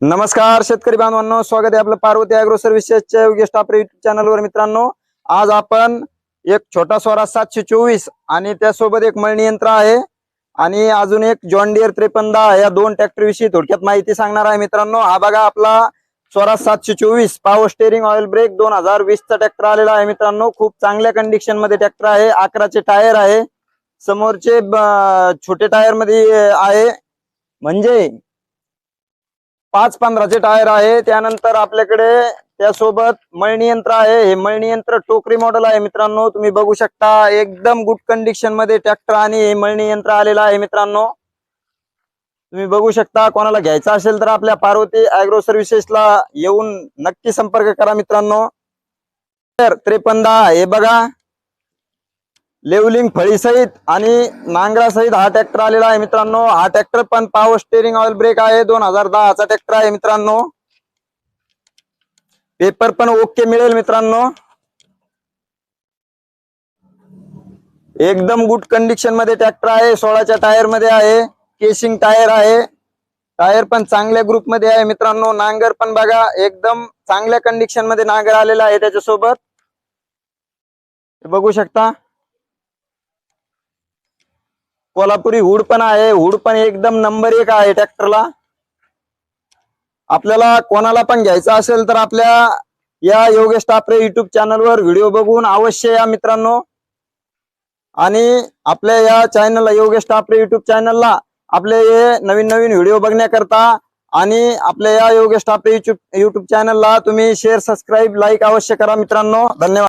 नमस्कार शेतकरी बांधवांनो स्वागत आहे आपलं पार्वती अॅग्रो सर्व्हिसेसच्या योग्य स्टाफ युट्यूब चॅनलवर मित्रांनो. आज आपण एक छोटा स्वराज सातशे चोवीस आणि त्यासोबत एक मळणी यंत्र आहे आणि अजून एक जॉन त्रेपन्न दहा या दोन ट्रॅक्टर विषयी थोडक्यात माहिती सांगणार आहे मित्रांनो. हा बघा आपला स्वराज सातशे चोवीस. पॉवर स्टेरिंग ऑइल ब्रेक दोन हजार वीस चा ट्रॅक्टर आलेला आहे मित्रांनो. खूप चांगल्या कंडिशनमध्ये ट्रॅक्टर आहे. अकराचे टायर आहे. समोरचे छोटे टायरमध्ये आहे. म्हणजे पाच पंधराचे टायर आहे. त्यानंतर आपल्याकडे त्यासोबत मळणी यंत्र आहे. हे मळणी यंत्र टोकरी मॉडेल आहे मित्रांनो. तुम्ही बघू शकता एकदम गुड कंडिशनमध्ये ट्रॅक्टर आणि हे मळणी यंत्र आलेलं आहे मित्रांनो. तुम्ही बघू शकता कोणाला घ्यायचं असेल तर आपल्या पार्वती अॅग्रो सर्व्हिसेसला येऊन नक्की संपर्क करा मित्रांनो. तर त्रेपन्न दहा हे बघा. लेवलिंग फळीसहित आणि नांगरासहित हा ट्रॅक्टर आलेला आहे मित्रांनो. हा ट्रॅक्टर पण पॉवर स्टेरिंग ऑइल ब्रेक आहे. दोन हजार दहाचा ट्रॅक्टर आहे मित्रांनो. पेपर पण ओके मिळेल मित्रांनो. एकदम गुड कंडिशनमध्ये ट्रॅक्टर आहे. सोळाच्या टायरमध्ये आहे. केसिंग टायर आहे. टायर पण चांगल्या ग्रुपमध्ये आहे मित्रांनो. नांगर पण बघा एकदम चांगल्या कंडिशनमध्ये नांगर आलेला आहे त्याच्यासोबत. बघू शकता. कोल्हापुरी हुड पण आहे. हुड पण एकदम नंबर एक आहे ट्रॅक्टरला आपल्याला कोणाला पण घ्यायचं असेल तर आपल्या या योगेश टापरे युट्यूब चॅनलवर व्हिडिओ बघून अवश्य या मित्रांनो. आणि आपल्या या चॅनलला योगेश टापरे युट्यूब चॅनलला आपले हे नवीन नवीन व्हिडिओ बघण्याकरता आणि आपल्या या योगेश टापरे युट्यूब युट्यूब चॅनलला तुम्ही शेअर सबस्क्राईब लाईक अवश्य करा मित्रांनो. धन्यवाद.